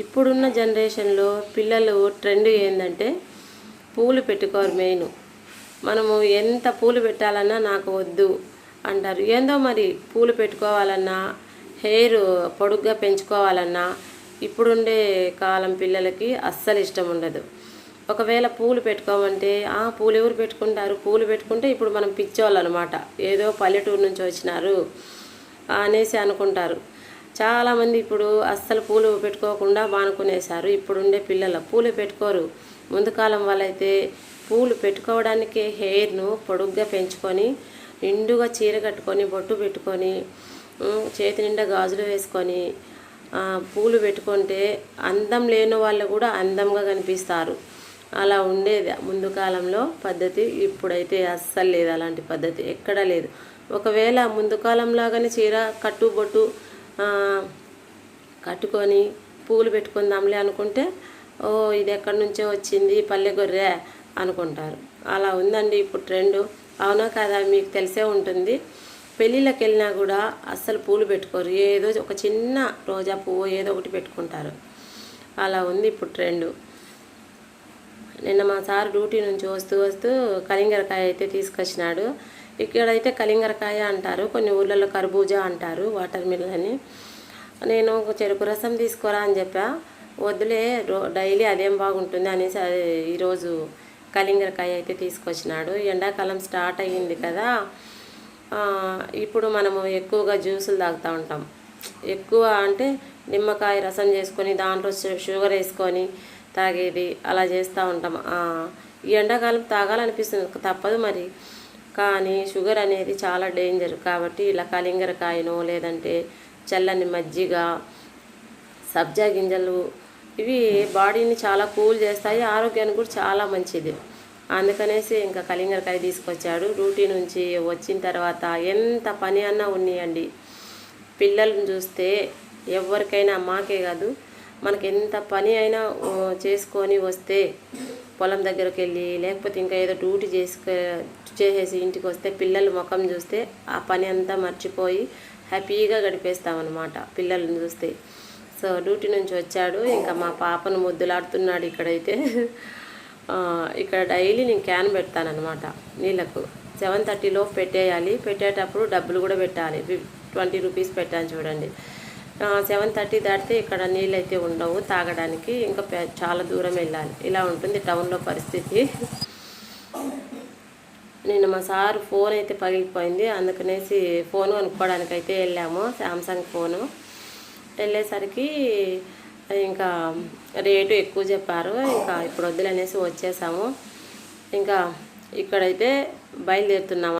ఇప్పుడున్న జనరేషన్లో పిల్లలు ట్రెండ్ ఏంటంటే పూలు పెట్టుకోరు మెయిన్. మనము ఎంత పూలు పెట్టాలన్నా నాకు వద్దు అంటారు. ఏందో మరి పూలు పెట్టుకోవాలన్నా హెయిర్ పొడుగ్గా పెంచుకోవాలన్నా ఇప్పుడుండే కాలం పిల్లలకి అస్సలు ఇష్టం ఉండదు. ఒకవేళ పూలు పెట్టుకోమంటే ఆ పూలు ఎవరు పెట్టుకుంటారు? పూలు పెట్టుకుంటే ఇప్పుడు మనం పిచ్చోళ్ళు అనమాట ఏదో పల్లెటూరు నుంచి వచ్చినారు అనేసి అనుకుంటారు. చాలామంది ఇప్పుడు అస్సలు పూలు పెట్టుకోకుండా బానుకునేశారు. ఇప్పుడుండే పిల్లలు పూలు పెట్టుకోరు. ముందు కాలం వాళ్ళైతే పూలు పెట్టుకోవడానికే హెయిర్ను పొడుగ్గా పెంచుకొని నిండుగా చీర కట్టుకొని బొట్టు పెట్టుకొని చేతి నిండా గాజులు వేసుకొని పూలు పెట్టుకుంటే అందం లేని వాళ్ళు కూడా అందంగా కనిపిస్తారు. అలా ఉండేది ముందు కాలంలో పద్ధతి. ఇప్పుడైతే అస్సలు లేదు అలాంటి పద్ధతి. ఎక్కడా లేదు. ఒకవేళ ముందు కాలంలాగానే చీర కట్టు బొట్టు కట్టుకొని పూలు పెట్టుకుందాంలే అనుకుంటే ఓ ఇది ఎక్కడి నుంచో వచ్చింది పల్లె గొర్రె అనుకుంటారు. అలా ఉందండి ఇప్పుడు ట్రెండ్. అవునో కదా? మీకు తెలిసే ఉంటుంది. పెళ్ళిళ్ళకి వెళ్ళినా కూడా అస్సలు పూలు పెట్టుకోరు. ఏదో ఒక చిన్న రోజా పువ్వు ఏదో ఒకటి పెట్టుకుంటారు. అలా ఉంది ఇప్పుడు ట్రెండ్. నిన్న మా సార్ డ్యూటీ నుంచి వస్తూ వస్తూ కలింగరకాయ అయితే తీసుకొచ్చినాడు. ఇక్కడైతే కలింగరకాయ అంటారు కొన్ని ఊర్లలో కర్బూజా అంటారు వాటర్ మిల్ అని. నేను చెరుకు రసం తీసుకోరా అని చెప్పా. వద్దులే రో డైలీ అదేం బాగుంటుంది అనేసి ఈరోజు కలింగరకాయ అయితే తీసుకొచ్చినాడు. ఎండాకాలం స్టార్ట్ అయ్యింది కదా ఇప్పుడు మనము ఎక్కువగా జ్యూసులు తాగుతూ ఉంటాం. ఎక్కువ అంటే నిమ్మకాయ రసం చేసుకొని దాంట్లో షుగర్ వేసుకొని తాగేది అలా చేస్తూ ఉంటాం. ఈ ఎండాకాలం తాగాలనిపిస్తుంది. తప్పదు మరి. కానీ షుగర్ అనేది చాలా డేంజర్. కాబట్టి ఇలా కలింగరకాయను లేదంటే చల్లని మజ్జిగ సబ్జా గింజలు ఇవి బాడీని చాలా కూల్ చేస్తాయి. ఆరోగ్యానికి కూడా చాలా మంచిది. అందుకనేసి ఇంకా కలింగరకాయ తీసుకొచ్చాడు. డ్యూటీ నుంచి వచ్చిన తర్వాత ఎంత పని అన్నా ఉన్నాయండి. పిల్లల్ని చూస్తే ఎవరికైనా మాకే కాదు. మనకి ఎంత పని అయినా చేసుకొని వస్తే పొలం దగ్గరికి వెళ్ళి లేకపోతే ఇంకా ఏదో డ్యూటీ చేసుకు చేసేసి ఇంటికి వస్తే పిల్లల ముఖం చూస్తే ఆ పని అంతా మర్చిపోయి హ్యాపీగా గడిపేస్తామన్నమాట పిల్లల్ని చూస్తే. సో డ్యూటీ నుంచి వచ్చాడు. ఇంకా మా పాపను ముద్దులాడుతున్నాడు ఇక్కడైతే. ఇక్కడ డైలీ నేను క్యాన్ పెడతానమాట నీళ్ళకు. సెవెన్ థర్టీలో పెట్టేయాలి. పెట్టేటప్పుడు డబ్బులు కూడా పెట్టాలి. ట్వంటీ రూపీస్ పెట్టాను చూడండి. సెవెన్ థర్టీ దాటితే ఇక్కడ నీళ్ళు అయితే ఉండవు తాగడానికి ఇంకా చాలా దూరం వెళ్ళాలి. ఇలా ఉంటుంది టౌన్లో పరిస్థితి. నేను మా సార్ ఫోన్ అయితే పగిలిపోయింది అందుకనేసి ఫోన్ కొనుక్కోవడానికి అయితే వెళ్ళాము శాంసంగ్ ఫోను. వెళ్ళేసరికి ఇంకా రేటు ఎక్కువ చెప్పారు ఇంకా ఇప్పుడు వద్దులనేసి వచ్చేసాము. ఇంకా ఇక్కడైతే బయలుదేరుతున్నాము.